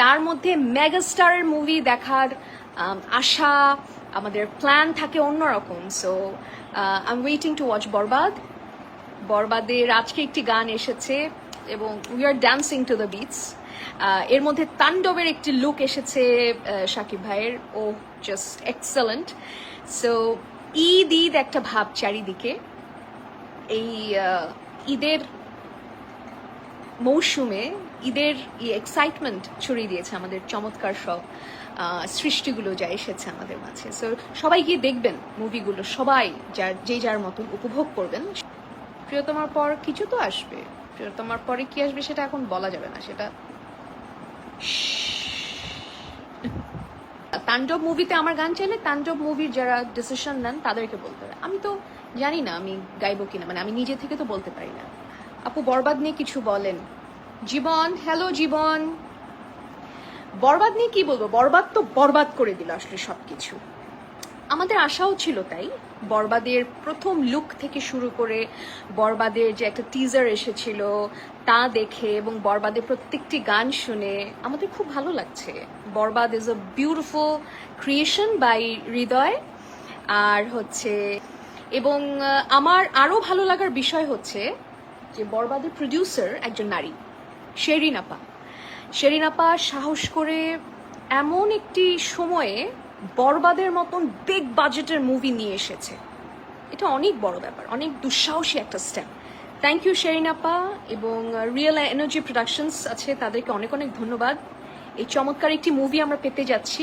তার মধ্যে মেগাস্টারের মুভি দেখার আশা, আমাদের প্ল্যান থাকে অন্যরকম। So I am waiting to watch Borbaad বরবাদের আজকে একটি গান এসেছে এবং we are dancing to the beats এর মধ্যে তাণ্ডবের একটি লুক এসেছে শাকিব ভাইয়ের। ও just excellent so Eid Eid একটা ভাব চারিদিকে। এই ঈদের মৌসুমে ঈদের এক্সাইটমেন্ট ছড়িয়ে দিয়েছে আমাদের চমৎকার সব সৃষ্টিগুলো যা এসেছে আমাদের মাঝে। সো সবাই গিয়ে দেখবেন মুভিগুলো সবাই যার, যে যার মতন উপভোগ করবেন। প্রিয়তমার পর কিছু তো আসবে। প্রিয়তমার পরে কি আসবে সেটা এখন বলা যাবে না, সেটা তাণ্ডব মুভিতে আমার গান চাইলে তাণ্ডব মুভির যারা ডিসিশন নেন তাদেরকে বলতে হবে। আমি তো জানি না আমি গাইবো কিনা মানে আমি নিজে থেকে তো বলতে পারি না। আপু বরবাদ নিয়ে কিছু বলেন। জীবন হ্যালো জীবন। বরবাদ নিয়ে কি বলব? বরবাদ তো বরবাদ করে দিল আসলে সবকিছু। আমাদের আশাও ছিল তাই। বরবাদের প্রথম লুক থেকে শুরু করে বরবাদের যে একটা টিজার এসেছিল তা দেখে এবং বরবাদের প্রত্যেকটি গান শুনে আমাদের খুব ভালো লাগছে। Borbaad is a beautiful creation by Hridoy আর হচ্ছে এবং আমার আরও ভালো লাগার বিষয় হচ্ছে যে বরবাদের প্রডিউসার একজন নারী, শেরিন আপা। শেরিন আপা সাহস করে এমন একটি সময়ে বরবাদের মতন বিগ বাজেটের মুভি নিয়ে এসেছে। এটা অনেক বড় ব্যাপার, অনেক দুঃসাহসী একটা স্টেপ থ্যাংক ইউ শেরিন আপা, এবং রিয়েল এনার্জি প্রোডাকশনস আছে, তাদেরকে অনেক অনেক ধন্যবাদ। এই চমৎকার একটি মুভি আমরা পেতে যাচ্ছি।